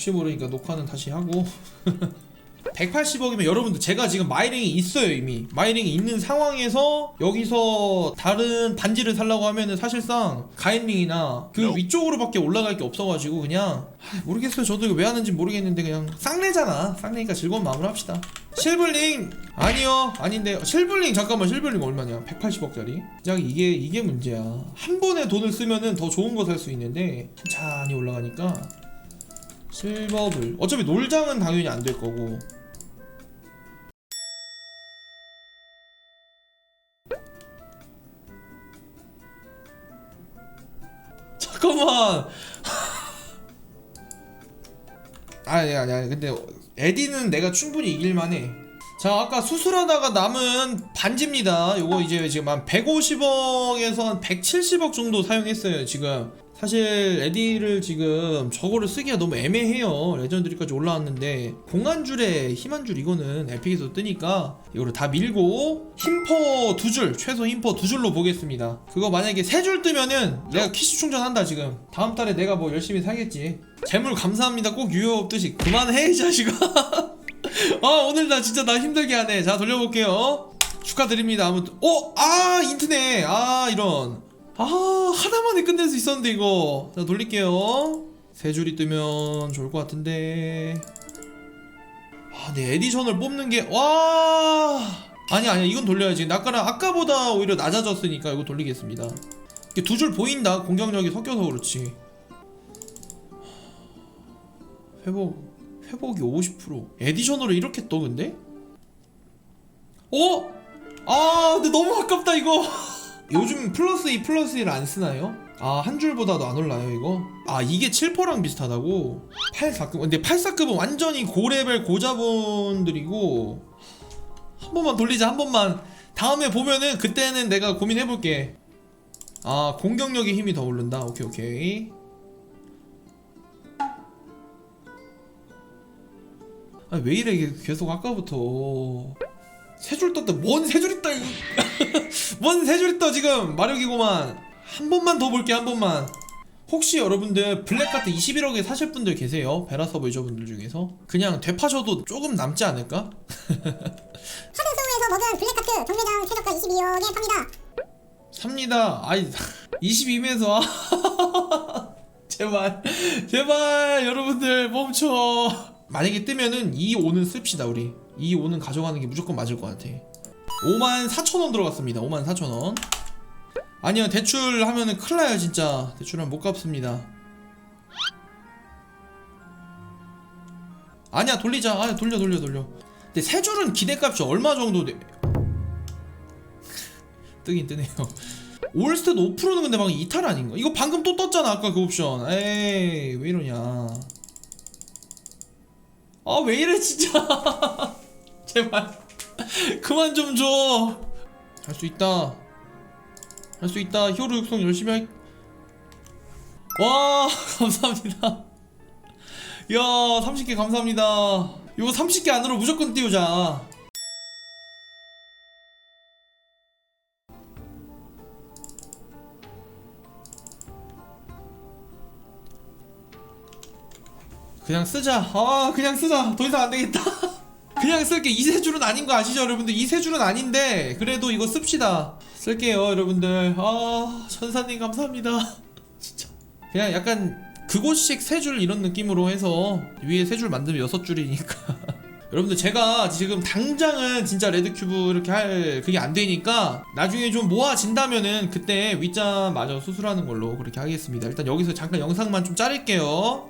혹시 모르니까 녹화는 다시 하고. 180억이면 여러분들 제가 지금 마이링이 있어요 이미. 마이링이 있는 상황에서 여기서 다른 반지를 살라고 하면은 사실상 가인링이나 그 위쪽으로밖에 올라갈 게 없어가지고 그냥 하, 모르겠어요. 저도 이거 왜 하는지 모르겠는데 그냥 쌍내잖아. 쌍내니까 즐거운 마음으로 합시다. 실블링! 아니요. 아닌데 실블링 잠깐만. 실블링 얼마냐? 180억짜리? 진짜 이게 이게 문제야. 한 번에 돈을 쓰면은 더 좋은 거 살 수 있는데 천천히 올라가니까 실버블 어차피 놀장은 당연히 안 될 거고. 잠깐만. 아니 아니 아니. 근데 에디는 내가 충분히 이길만해. 자 아까 수술하다가 남은 반지입니다. 요거 이제 지금 한 150억에서 한 170억 정도 사용했어요 지금 사실 에디를 지금 저거를 쓰기가 너무 애매해요. 레전드리까지 올라왔는데 공한줄에 힘한줄 이거는 에픽에서 뜨니까 이거를 다 밀고 힘퍼 두 줄 최소 힘퍼 두 줄로 보겠습니다. 그거 만약에 세 줄 뜨면은 내가 키시 충전한다 지금. 다음 달에 내가 뭐 열심히 사겠지. 재물 감사합니다. 꼭 유효 없듯이. 그만해 이 자식아. 아 오늘 나 진짜 나 힘들게 하네. 자 돌려볼게요. 축하드립니다. 아무튼. 어? 아 인트네 아 이런 아 하나만에 끝낼 수 있었는데 이거. 자 돌릴게요. 세 줄이 뜨면 좋을 것 같은데. 아내 에디션을 뽑는 게와! 아니 아니 이건 돌려야지. 아까랑 아까보다 오히려 낮아졌으니까 이거 돌리겠습니다. 이게 두 줄 보인다. 공격력이 섞여서 그렇지. 회복 회복이 50% 에디션으로 이렇게 떠 근데? 어? 아 근데 너무 아깝다 이거 요즘 플러스 2 플러스 1 안 쓰나요? 아 한 줄보다도 안 올라요 이거? 아 이게 7%랑 비슷하다고? 84급 근데 84급은 완전히 고레벨 고자분들이고 한 번만 돌리자 한 번만 다음에 보면은 그때는 내가 고민해볼게 아 공격력의 힘이 더 오른다 오케이 오케이 아 왜 이래 계속 아까부터 세 줄 떴다 뭔 세 줄 있다 뭔 세 줄 있다 지금 마력이고만 한 번만 더 볼게 한 번만 혹시 여러분들 블랙카트 21억에 사실 분들 계세요? 베라서버 유저분들 중에서 그냥 되파셔도 조금 남지 않을까? 하드소에서 먹은 블랙카트 경매장 최저가 22억에 팝니다. 삽니다. 아이 22면에서 제발 제발 여러분들 멈춰. 만약에 뜨면은 2, 5는 씁시다 우리. 2, 5는 가져가는 게 무조건 맞을 것 같아. 5만 4천 원 들어갔습니다. 5만 4천 원. 아니요 대출 하면은 큰일 나요 진짜. 대출하면 못 갚습니다. 아니야 돌리자. 아 돌려 돌려 돌려. 근데 세 줄은 기대값이 얼마 정도 돼? 뜨긴 뜨네요. 올스테도 5%는 근데 막 이탈 아닌가? 이거 방금 또 떴잖아 아까 그 옵션. 에이 왜 이러냐? 아 왜 이래 진짜? 제발 그만 좀 줘. 할 수 있다. 할 수 있다. 히어로 육성 열심히 할. 와 감사합니다. 야 30개 감사합니다. 이거 30개 안으로 무조건 띄우자. 그냥 쓰자. 아, 그냥 쓰자. 더 이상 안 되겠다. 그냥 쓸게. 이세 줄은 아닌 거 아시죠, 여러분들? 이세 줄은 아닌데 그래도 이거 씁시다. 쓸게요, 여러분들. 아, 천사님 감사합니다. 진짜. 그냥 약간 그곳식 세줄 이런 느낌으로 해서 위에 세 줄 만들면 여섯 줄이니까. 여러분들 제가 지금 당장은 진짜 레드큐브 이렇게 할 그게 안 되니까 나중에 좀 모아진다면은 그때 윗잔 마저 수술하는 걸로 그렇게 하겠습니다. 일단 여기서 잠깐 영상만 좀 자를게요.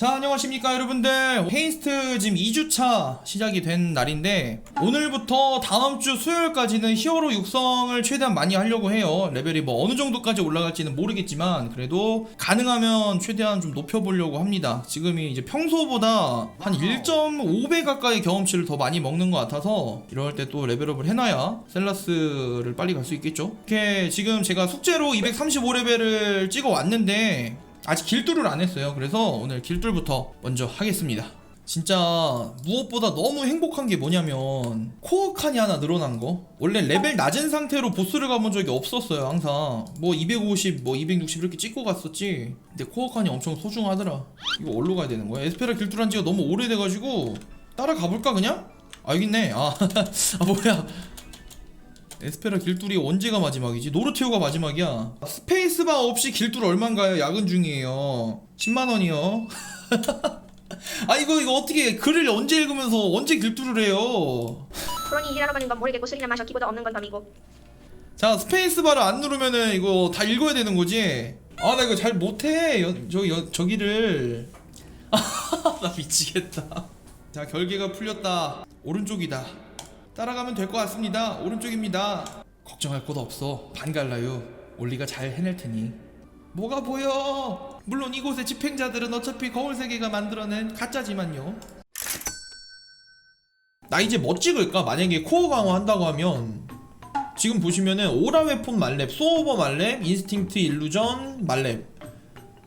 자 안녕하십니까 여러분들. 헤이스트 지금 2주차 시작이 된 날인데 오늘부터 다음주 수요일까지는 히어로 육성을 최대한 많이 하려고 해요. 레벨이 뭐 어느 정도까지 올라갈지는 모르겠지만 그래도 가능하면 최대한 좀 높여보려고 합니다. 지금이 이제 평소보다 한 1.5배 가까이 경험치를 더 많이 먹는 것 같아서 이럴 때 또 레벨업을 해놔야 셀라스를 빨리 갈 수 있겠죠? 이렇게 지금 제가 숙제로 235레벨을 찍어 왔는데 아직 길뚫을 안 했어요. 그래서 오늘 길뚫부터 먼저 하겠습니다. 진짜 무엇보다 너무 행복한 게 뭐냐면 코어 칸이 하나 늘어난 거. 원래 레벨 낮은 상태로 보스를 가본 적이 없었어요. 항상 뭐 250, 뭐 260 이렇게 찍고 갔었지. 근데 코어 칸이 엄청 소중하더라. 이거 어디로 가야 되는 거야? 에스페라 길뚫한 지가 너무 오래돼가지고 따라가 볼까 그냥? 있네. 아, 아 뭐야? 에스페라 길뚫이 언제가 마지막이지? 노르테오가 마지막이야. 스페이스바 없이 길뚫 얼만가요? 야근 중이에요. 10만 원이요. 아 이거 이거 어떻게 글을 언제 읽으면서 언제 길뚫을 해요? 그러니 일하러 가는 건 모르겠고 술이나 마셔 키보드 없는 건 덤이고 자 스페이스바를 안 누르면은 이거 다 읽어야 되는 거지? 아 나 이거 잘 못해. 여, 저 여, 저기를 나 미치겠다. 자 결계가 풀렸다. 오른쪽이다. 따라가면 될 것 같습니다. 오른쪽입니다. 걱정할 것 없어. 반갈라요. 올리가 잘 해낼 테니. 뭐가 보여? 물론 이곳의 집행자들은 어차피 거울 세계가 만들어낸 가짜지만요. 나 이제 뭐 찍을까? 만약에 코어 강화 한다고 하면 지금 보시면은 오라 웨폰 말렙, 소오버 말렙, 인스팅트 일루전 말렙.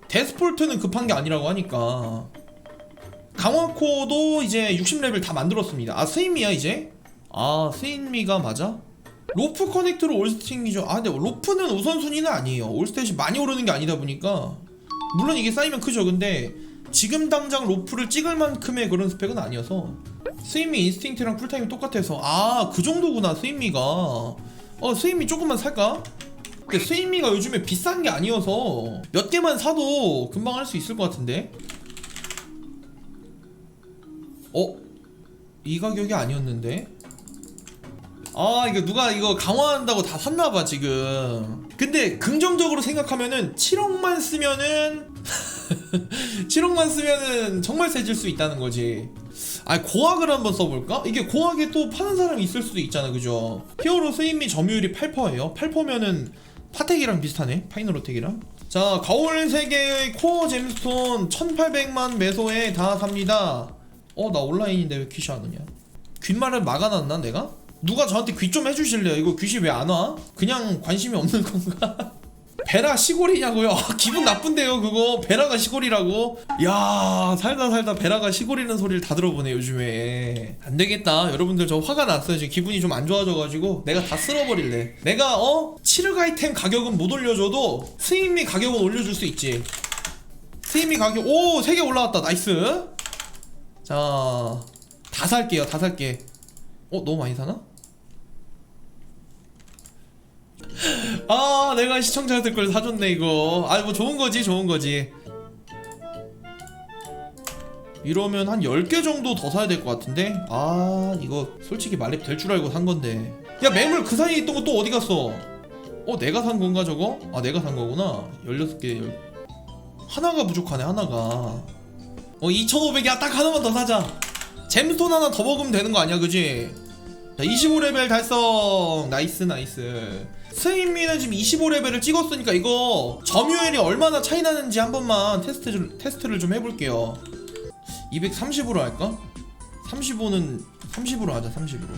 데스폴트는 급한 게 아니라고 하니까 강화코도 이제 60레벨 다 만들었습니다. 아 스인미야 이제? 아 스인미가 맞아? 로프 커넥트로 올스팅이죠. 아 근데 로프는 우선순위는 아니에요. 올스탯이 많이 오르는 게 아니다 보니까 물론 이게 쌓이면 크죠. 근데 지금 당장 로프를 찍을 만큼의 그런 스펙은 아니어서 스인미 인스팅트랑 쿨타임이 똑같아서 아 그 정도구나 스인미가 어 스인미 조금만 살까? 근데 스인미가 요즘에 비싼 게 아니어서 몇 개만 사도 금방 할 수 있을 것 같은데 어? 이 가격이 아니었는데? 아 이거 누가 이거 강화한다고 다 샀나봐 지금. 근데 긍정적으로 생각하면은 7억만 쓰면은 7억만 쓰면은 정말 세질 수 있다는 거지. 아 고학을 한번 써볼까? 이게 고학에 또 파는 사람이 있을 수도 있잖아 그죠? 히어로 스인미 점유율이 8%예요. 8%면은 파텍이랑 비슷하네 파이너로텍이랑. 자 거울 세계의 코어 잼스톤 1800만 매소에 다 삽니다. 어 나 온라인인데 왜 귀시 안 오냐? 귓말을 막아놨나 내가? 누가 저한테 귀 좀 해주실래요? 이거 귀시 왜 안 와? 그냥 관심이 없는 건가? 베라 시골이냐고요? 아, 기분 나쁜데요 그거 베라가 시골이라고? 야 살다 살다 베라가 시골이라는 소리를 다 들어보네 요즘에 안 되겠다 여러분들 저 화가 났어요 지금 기분이 좀 안 좋아져가지고 내가 다 쓸어버릴래 내가 어? 아이템 가격은 못 올려줘도 스인미 가격은 올려줄 수 있지 스인미 가격 오 3개 올라왔다 나이스 자 다 살게요 다 살게 어 너무 많이 사나? 아 내가 시청자들 걸 사줬네 이거. 아 뭐 좋은 거지 좋은 거지. 이러면 한 10개 정도 더 사야 될 것 같은데? 아 이거 솔직히 말렙 될 줄 알고 산 건데. 야 매물 그 사이에 있던 거 또 어디 갔어? 어 내가 산 건가 저거? 아 내가 산 거구나. 16개 열... 하나가 부족하네 하나가. 어 2500이야. 딱 하나만 더 사자. 잼스톤 하나 더 먹으면 되는 거 아니야 그지? 자 25레벨 달성. 나이스 나이스 스인미는 지금 25레벨을 찍었으니까 이거 점유율이 얼마나 차이 나는지 한 번만 테스트 좀, 테스트를 좀 해볼게요 230으로 할까? 35는 30으로 하자 30으로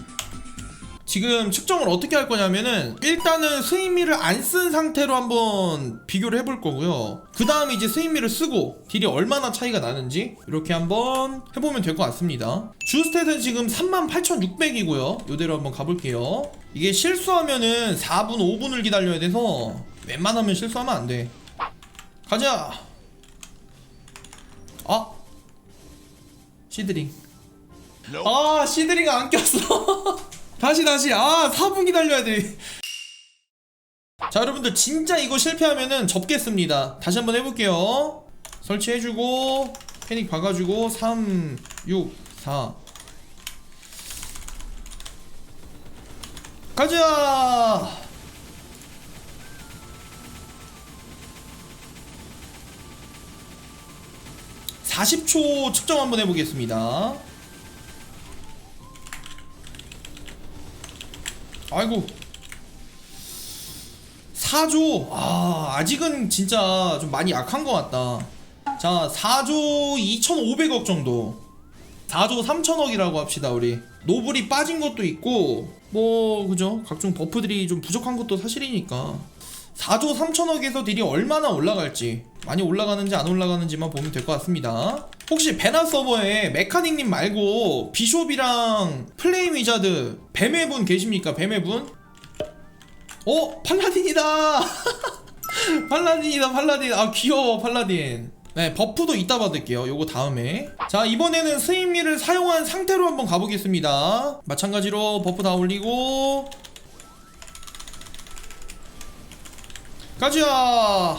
지금 측정을 어떻게 할 거냐면은 일단은 스인미를 안 쓴 상태로 한번 비교를 해볼 거고요. 그 다음에 이제 스인미를 쓰고 딜이 얼마나 차이가 나는지 이렇게 한번 해보면 될 것 같습니다. 주스탯은 지금 38,600이고요. 요대로 한번 가볼게요. 이게 실수하면은 4분 5분을 기다려야 돼서 웬만하면 실수하면 안 돼. 가자! 아! 시드링. 아 시드링 안 꼈어 다시 다시 아 4분 기다려야 돼. 자 여러분들 진짜 이거 실패하면은 접겠습니다. 다시 한번 해볼게요. 설치해주고 패닉 박아주고 3, 6, 4 가자. 40초 측정 한번 해보겠습니다. 아이고. 4조. 아 아직은 진짜 좀 많이 약한 것 같다. 자 4조 2,500억 정도. 4조 3천억이라고 합시다 우리. 노블이 빠진 것도 있고 뭐 그죠? 각종 버프들이 좀 부족한 것도 사실이니까. 4조 3천억에서 딜이 얼마나 올라갈지. 많이 올라가는지 안 올라가는지만 보면 될 것 같습니다 혹시 베나 서버에 메카닉님 말고 비숍이랑 플레임 위자드 뱀의 분 계십니까 뱀의 분? 어 팔라딘이다! 팔라딘이다 팔라딘. 아 귀여워 팔라딘. 네 버프도 이따 받을게요 요거 다음에. 자 이번에는 스임미를 사용한 상태로 한번 가보겠습니다. 마찬가지로 버프 다 올리고. 가자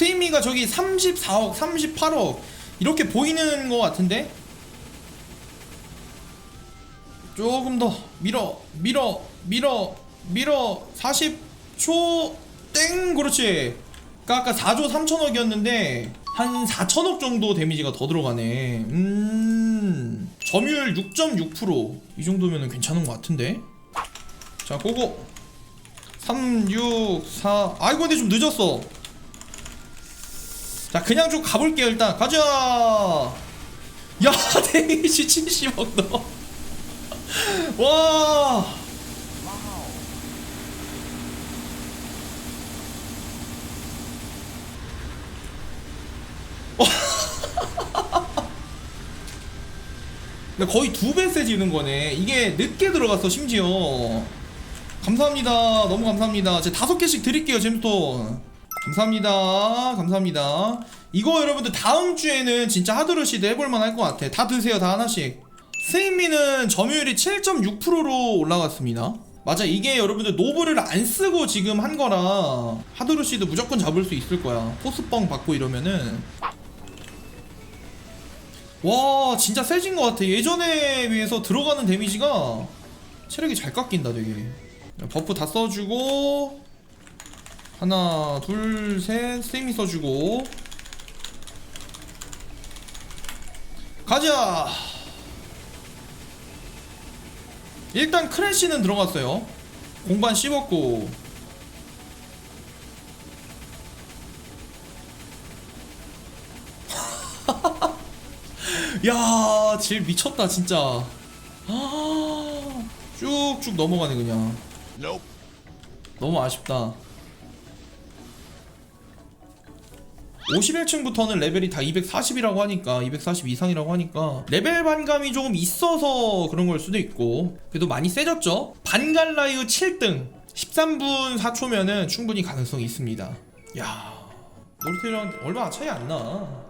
스임미가 저기 34억 38억 이렇게 보이는 것 같은데? 조금 더 밀어 밀어 밀어 밀어. 40초 땡! 그렇지. 그러니까 아까 4조 3천억이었는데 한 4천억 정도 데미지가 더 들어가네. 음 점유율 6.6%이 정도면 괜찮은 것 같은데? 자 고고. 3 6 4 아이고 근데 좀 늦었어 자 그냥 좀 가볼게요 일단 가자 야 데미지 70억 너 와. 근데 거의 두 배 세지는 거네. 이게 늦게 들어갔어 심지어. 감사합니다. 너무 감사합니다. 제가 다섯 개씩 드릴게요 잼스톤. 감사합니다. 감사합니다. 이거 여러분들 다음 주에는 진짜 하드루시드 해볼만 할 것 같아. 다 드세요 다 하나씩. 스인미는 점유율이 7.6%로 올라갔습니다. 맞아 이게 여러분들 노브를 안 쓰고 지금 한 거라 하드루시드 무조건 잡을 수 있을 거야. 포스뻥 받고 이러면은 와 진짜 세진 것 같아. 예전에 비해서 들어가는 데미지가 체력이 잘 깎인다 되게. 버프 다 써주고 하나 둘셋 스인미 써주고 가자. 일단 크래쉬는 들어갔어요. 공반 씹었고. 야, 질 미쳤다 진짜. 아, 쭉쭉 넘어가네 그냥. 너무 아쉽다. 51층부터는 레벨이 다 240이라고 하니까 240 이상이라고 하니까 레벨 반감이 조금 있어서 그런 걸 수도 있고 그래도 많이 세졌죠? 반갈라유 7등 13분 4초면은 충분히 가능성이 있습니다. 야 노르테랑 얼마 차이 안나